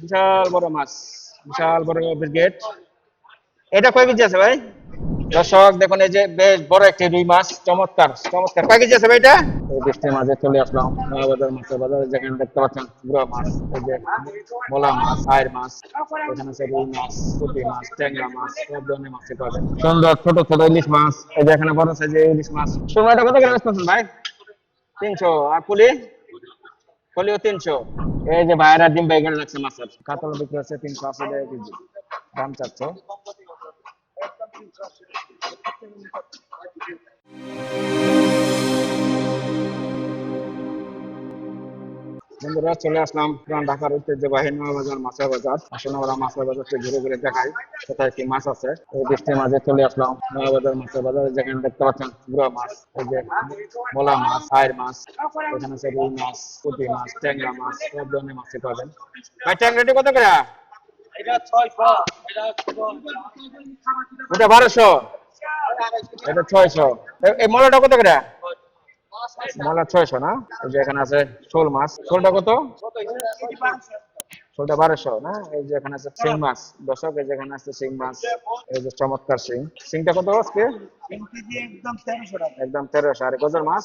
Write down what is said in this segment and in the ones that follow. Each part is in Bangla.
বিশাল বড় মাছ বিশাল বড় ব্রিগেড এটা কয় কেজি আছে ভাই? দর্শক দেখুন এই যে বেশ বড় একটি রুই মাছ চমৎকার চমৎকার। কয় কেজি আছে ভাই এটা? এই বৃষ্টির মাঝে চলে আসলাম নয়াবাজার মাছের বাজারে যেখানে দেখতে পাচ্ছেন গুড়া মাছ এই যে মোলা মাছ আয়ের মাছ এখানে আছে রুই মাছ পুঁটি মাছ ট্যাংরা মাছ সব ধরনের মাছই পাবেন সুন্দর ছোট ছোট ইলিশ মাছ এই যে এখানে বড় সাইজে ইলিশ মাছ। সময়টা কত করে বেচতেছেন ভাই? তিনশো আর পুলি? ফলিও তিনশো। এই যে ভাইরা ডিম বেগুন লাগছে মাছের। কাতল বিক্রি হচ্ছে তিনশো আশি টাকা কেজি। দাম চাচ্ছে। বন্ধুরা চলে আসলাম পুরান ঢাকার ঐতিহ্যবাহী বাজার মাছের বাজার। আসলে আমরা মাছের বাজারকে ঘুরে ঘুরে দেখাই কোথায় কি মাছ আছে। এই বৃষ্টির মাঝে চলে আসলাম বাজার মাছের বাজার যেখানে দেখতে পাচ্ছেন গুড়া মাছ এই যে মোলা মাছ আয়ের মাছ এখানে আছে রুই মাছ পুঁটি মাছ ট্যাংরা মাছ সব ধরনের মাছই পাবেন। ভাই ট্যাংরাটি কত করে? এটা ছয়শো এটা ওটা বারোশো? এটা ছয়শো। এই মোলাটা কত করে? মোলা ছয়শো না? এই যে এখানে আছে শোল মাছ। শোলটা কত? শোলটা বারোশো না? এই যে এখানে আছে শিং মাছ। দশক এই যে এখানে আছে শিং মাছ এই যে চমৎকার শিং। শিংটা কত আজকে? একদম তেরোশো আর গজার মাছ?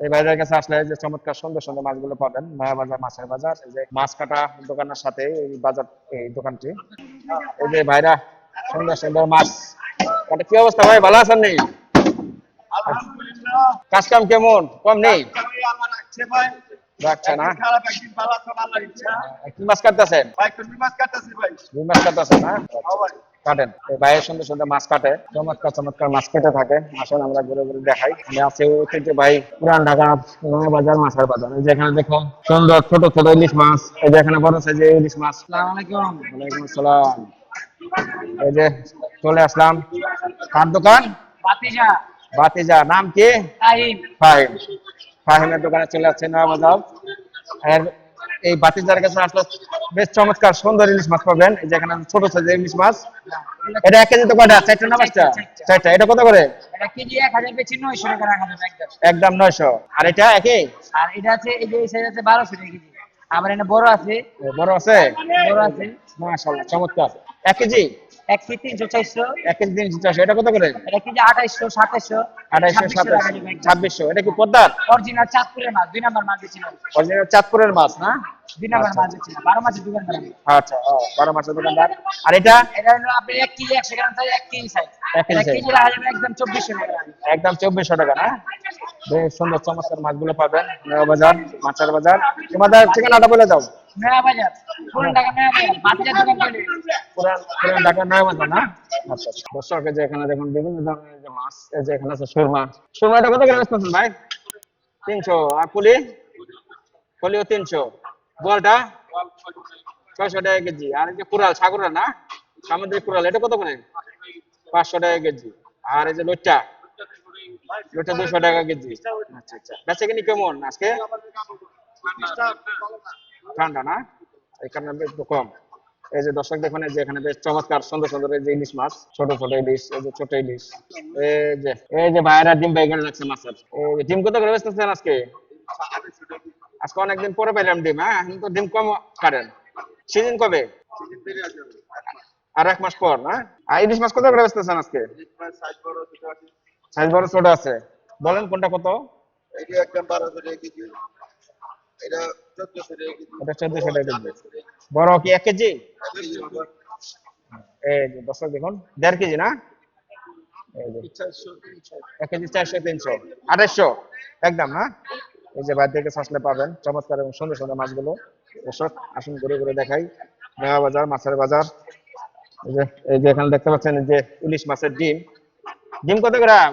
এই বাজারের কাছে আসলে যে চমৎকার সুন্দর সুন্দর মাছগুলো পাবেন। নয়া বাজার মাছের বাজার। এই যে মাছ কাটা দোকানের সাথে এই বাজার এই দোকানটি। এই যে ভাইরা সুন্দর সুন্দর মাছ। কাটা কি অবস্থা ভাই ভালো আছেন নেই কাজ কাম কেমন? কম নেই? রাখছে না ইচ্ছা। কি মাছ কাটতেছেন? ভাই মাছ কাটতেছি ভাই। মাছ কাটতেছেন না হ্যাঁ ভাই। কাটেন। ভাইয়ের সুন্দর সুন্দর মাছ কাটে। চমৎকার চমৎকার মাছ কেটে থাকে। আসলে আমরা ঘুরে ঘুরে দেখাই। আমি আছি ঐতিহ্য ভাই পুরান ঢাকা নয়া বাজার মাছের বাজার। এই যে এখানে দেখো সুন্দর ছোট ছোট ইলিশ মাছ। এই যে এখানে বড় সাইজের ইলিশ মাছ। আসসালামু আলাইকুম। ওয়ালাইকুম আসসালাম। এই যে চলে আসলাম। কার দোকান? বাতিজা। বাতিজা। নাম কি? তাহিম ফাহিম। ফাহিমের দোকানে চলে আসছে নয়া বাজার। এই বাতিজার কাছে আসলে বেশ চমৎকার সুন্দর ইলিশ মাছ পাবেন। এই যে এখানে ছোট সাইজের ইলিশ মাছ। এটা এক কেজি তো কয়টা? চারটা না পাঁচটা? চারটা। এটা কত করে? একদম। নয়শো। আর এটা একই আর এটা আছে এই যে এই সাইজ আছে বারোশো কেজি। আমার এটা বড় আছে। বড় আছে? বড় আছে। মাশাআল্লাহ চমৎকার। এক কেজি? এক কেজি তিনশো চারশো। এক কেজি তিনশো চারশো। এটা কত করে? এটা কেজি আঠাইশশো সাতাইশশো আড়াইশো সাতাশ ছাব্বিশশো। এটা কি পদ্মার? অরিজিনাল চাঁদপুরের মাছ দুই নাম্বার মাছ দিচ্ছিলাম অরিজিনাল চাঁদপুরের মাছ না? দুই নাম্বার মাছ দিচ্ছিলাম বারো মাসের আচ্ছা ও বারো মাসের দোকানদার। আর এটা? এটা হলো আপনি এক কেজি একশো গ্রাম সাইজ এক কেজি সাইজ এক কেজি এক size। কেজি রাখা একদম চব্বিশশো টাকা। একদম চব্বিশশো টাকা না? বেশ সুন্দর চমৎকার মাছগুলো পাবেন। বাজার মাছের বাজার। তোমাদের ঠিকানাটা বলে দাও। নয়া বাজার পুরান টাকা নয়া বাজার বাতিজার দোকান করলে পুরান পুরান নয়া বাজার না? আচ্ছা আচ্ছা। দর্শক যে এখানে দেখুন বিভিন্ন ধরনের যে মাছ এই যে এখানে আছে সুরমা। সুরমাটা কত করে বেচতেছেন ভাই? তিনশো। আর পুলি? পুলিও তিনশো। বলটা? ছয়শো টাকা কেজি। আর এই যে কুড়াল সাগরা না? সামুদ্রিক কুড়াল এটা কত করে? পাঁচশো টাকা কেজি। আর এই যে লোটটা লোটটা দুশো টাকা কেজি। আচ্ছা আচ্ছা। বেচা কিনি কেমন আজকে? ঠান্ডা না? এখানে একটু কম। এই যে দর্শক দেখুন, এই যে এখানে বেশ চমৎকার, সুন্দর সুন্দর এই যে ইলিশ মাছ, ছোট ছোট ইলিশ, এই যে ছোট ইলিশ। এই যে এই যে ভাইরা ডিম বেগুন লাগছে মাছের। এই ডিম কত করে বেচতেছেন আজকে? আজকে অনেকদিন পরে পেলাম ডিম হ্যাঁ? এখন তো ডিম কম কাটেন। সিজন কবে? আর এক মাস পর, না? আর ইলিশ মাছ কত করে বেচতেছেন আজকে? সাইজ বড়, ছোট আছে। বলেন কোনটা কত? এটা একদম টাকা কেজি। এটা বড় কি এক কেজি? দর্শক দেখুন, দেড় কেজি না? এক কেজি চারশো তিনশো, আড়াইশো, একদম না? এই যে বাইরে থেকে পাবেন, চমৎকার এবং সুন্দর সুন্দর মাছগুলো। দর্শক, আসুন ঘুরে ঘুরে দেখাই। মেয়া বাজার, মাছের বাজার। এই যে এই যে এখানে দেখতে পাচ্ছেন যে ইলিশ মাছের ডিম। ডিম কত গ্রাম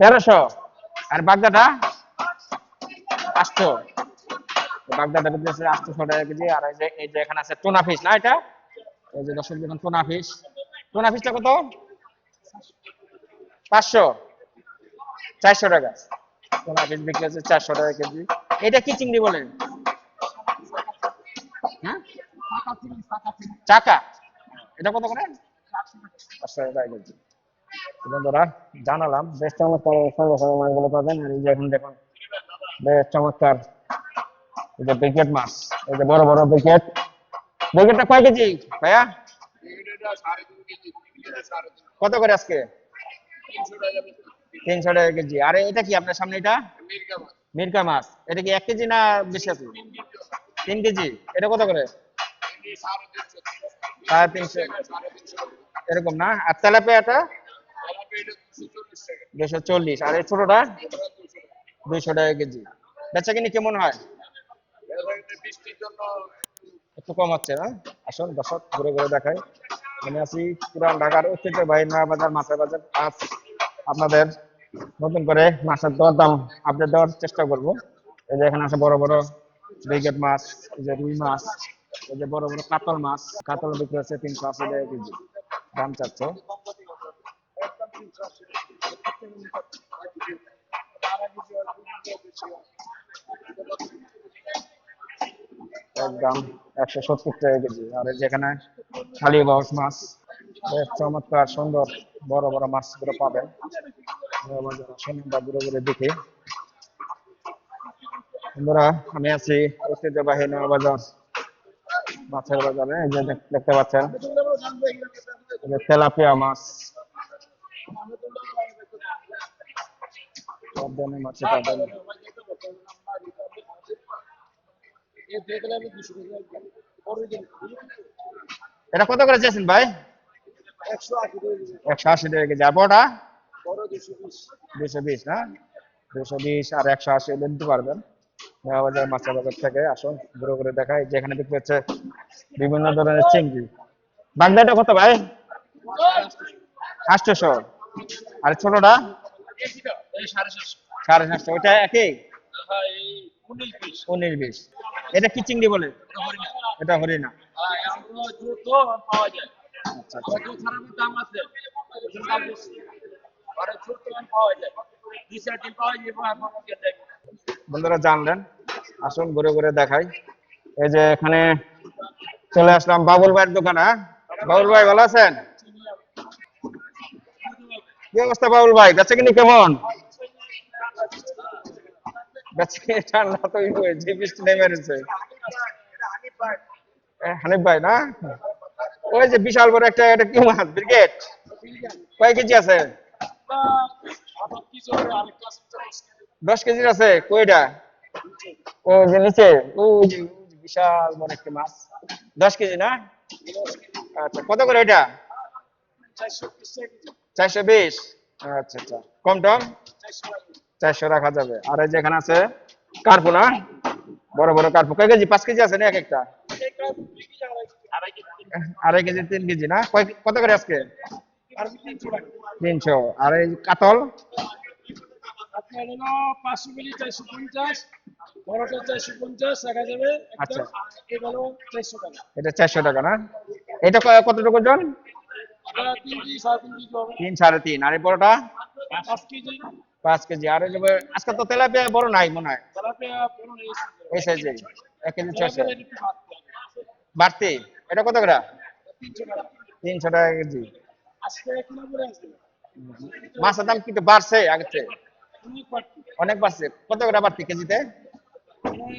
তেরোশো। আর বাগদাটা আটশো বাগদাটা বিক্রি আটশো টাকা কেজি। আর এই যে এই যে এখানে আছে টোনা ফিশ, না এটা? এই যে দর্শক দেখুন, টোনা ফিশ। টোনা ফিশটা কত? পাঁচশো। চারশো টাকা। টোনা ফিশ বিক্রি হচ্ছে চারশো টাকা কেজি। এটা কি চিংড়ি বলেন? হ্যাঁ? চাকা। এটা কত করে? পাঁচশো টাকা কেজি। বন্ধুরা, জানালাম, বেশ চমৎকার সঙ্গে মাছগুলো পাবেন। আর এই যে এখন দেখুন, বেশ চমৎকার এই যে ব্রিকেট মাছ, এই যে বড় বড় ব্রিকেট ব্রিকেটটা কয় কেজি ভাইয়া? কত করে আজকে? তিনশো টাকা কেজি। আরে, এটা কি আপনার সামনে এটা? মিরকা মাছ। এটা কি এক কেজি না বেশি আছে? তিন কেজি। এটা কত করে? সাড়ে তিনশো। এরকম না? আর তেলাপিয়াটা দুশো চল্লিশ। আর এই ছোটটা? দুইশো টাকা কেজি। বেচা কেমন হয়? একটু কম হচ্ছে না আসুন, দর্শক, ঘুরে ঘুরে দেখাই। আমি আছি পুরান ঢাকার নয়া বাজার, মাছের বাজার। আজ আপনাদের নতুন করে মাছের দর দাম আপডেট দেওয়ার চেষ্টা করব। এই যে এখানে আছে বড় বড় ব্রিগেড মাছ, এই যে রুই মাছ, এই যে বড় বড় কাতল মাছ। কাতল বিক্রি হচ্ছে তিনশো আশি টাকা কেজি। দাম চাচ্ছে। একদম একশো সত্তর টাকা কেজি। আর যেখানে খালি বাউস মাছ চমৎকার, সুন্দর, বড় বড় মাছগুলো পাবেন। আমরা ঘুরে ঘুরে দেখি। বন্ধুরা, আমি আছি ঐতিহ্যবাহী বাজার মাছের বাজারে। দেখতে পাচ্ছেন তেলাপিয়া মাছ। এটা কত করে চেয়েছেন ভাই? একশো আশি টাকা দুশো বিশ, না? দুশো বিশ আর একশো আশি দিতে পারবেন। বাজার বাজার থেকে। আসুন, ঘুরে ঘুরে দেখাই। যেখানে বিক্রি হচ্ছে বিভিন্ন ধরনের চিংড়ি। বাগদাটা কত ভাই? আটশোশো আর ছোটটা? সাড়ে সাতশো। ওইটা একই? উনিশ বিশ। এটা কি চিংড়ি বলে? এটা হরিণা। আচ্ছা আচ্ছা। বন্ধুরা জানলেন। আসুন ঘুরে ঘুরে দেখাই। এই যে এখানে চলে আসলাম বাবুল ভাইয়ের দোকানে হ্যাঁ? বাবুল ভাই ভালো আছেন? কি অবস্থা বাবুল ভাই? বেচা কিনি কেমন? বেচা ঠান্ডা তো হয়েছে বৃষ্টি নেমে রয়েছে হানিফ ভাই, না? ওই যে বিশাল বড় একটা, এটা কি মাছ? ব্রিগেড? কয় কেজি আছে? দশ কেজির আছে কইটা ও, যে নিচে। ওই যে বিশাল বড় একটা মাছ। দশ কেজি, না? আচ্ছা কত করে এটা? চারশো বিশ। আচ্ছা আচ্ছা। কম টম? চারশো রাখা যাবে। আর এই যে এখানে আছে কার্পু না? বড় বড় কার্পু। কয় কেজি? পাঁচ কেজি আছে না এক একটা? আড়াই কেজি, তিন কেজি না? কত করে আজকে? তিনশো। আর এই কাতল? আচ্ছা। তিন সাড়ে তিন। আর এই বড়টা? পাঁচ কেজি। আর আজকে তো তেলাপিয়া বড় নাই মনে হয়। এই সাইজে। এক কেজি ছয়শো। বাড়তে এটা কত করে? তিনশো টাকা। কেজি। মাছের দাম কিন্তু বাড়ছে আগের চেয়ে। অনেক বাড়ছে। কত করে বাড়তি কেজিতে? মানে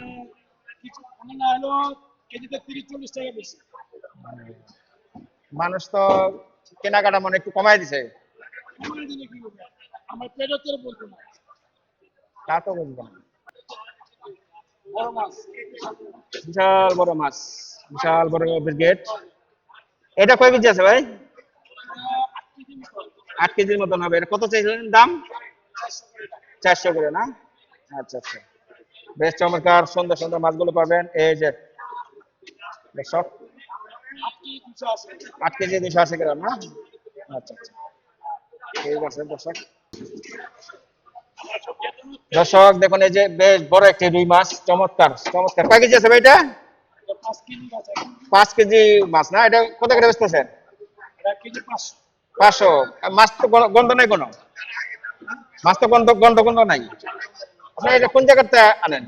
মানে মানুষ তো কেনাকাটা মনে একটু কমাই দিছে। আমার তেল বলতো না। তা তো বুঝব না। বড় মাছ। বিশাল বড় মাছ বিশাল বড় ব্রিগেড। এটা কয় কেজি আছে ভাই? আট কেজির মতন। হবে। এটা কত চাইছিলেন? দাম? চারশো করে। না? আচ্ছা আচ্ছা। বেশ চমৎকার সুন্দর সুন্দর মাছগুলো পাবেন। এই যে দর্শক আট কেজি দুশো আশি গ্রাম না? আচ্ছা আচ্ছা। ঠিক আছে দর্শক। দর্শক, দেখুন এই যে বেশ বড় একটি রুই মাছ, চমৎকার চমৎকার। কয় কেজি আছে ভাই এটা? পাঁচ কেজি মাছ না? এটা কত করে বেচতেছেন? পাঁচশো। মাছ তো গন্ধ নাই কোনো? মাছ তো গন্ধ গন্ধ গন্ধ নাই। আপনি এটা কোন জায়গাতে আনেন?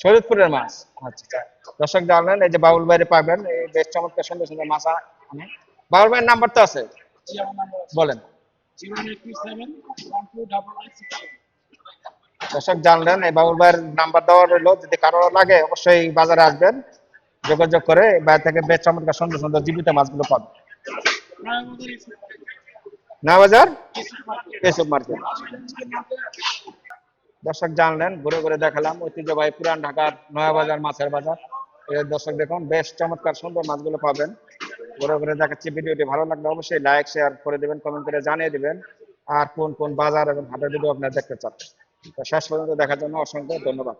শরীয়তপুরের মাছ। আচ্ছা। দর্শক জানলেন এই যে বাউল বাইরে পাবেন, এই বেশ চমৎকার, সুন্দর সুন্দর মাছ আনেন। বাউল ভাইয়ের নাম্বার তো আছে? বলেন। দর্শক জানলেন, এই বাবুল ভাইয়ের নাম্বার দেওয়া রইল, যদি কারও লাগে, অবশ্যই বাজারে আসবেন, যোগাযোগ করে বাইরে থেকে বেশ চমৎকার, সুন্দর সুন্দর জীবিত মাছগুলো পাবেন। না বাজার? কেশব মার্কেট। দর্শক জানলেন, ঘুরে ঘুরে দেখালাম, ঐতিহ্যবাহী পুরান ঢাকার নয়া বাজার, মাছের বাজার। দর্শক দেখুন, বেশ চমৎকার, সুন্দর মাছগুলো পাবেন। ঘুরে ঘুরে দেখাচ্ছি ভিডিওটি ভালো লাগলে অবশ্যই লাইক শেয়ার করে দেবেন কমেন্ট করে জানিয়ে দেবেন। আর কোন কোন বাজার এবং হাটের ভিডিও আপনারা দেখতে চান। তো শেষ পর্যন্ত দেখার জন্য অসংখ্য ধন্যবাদ।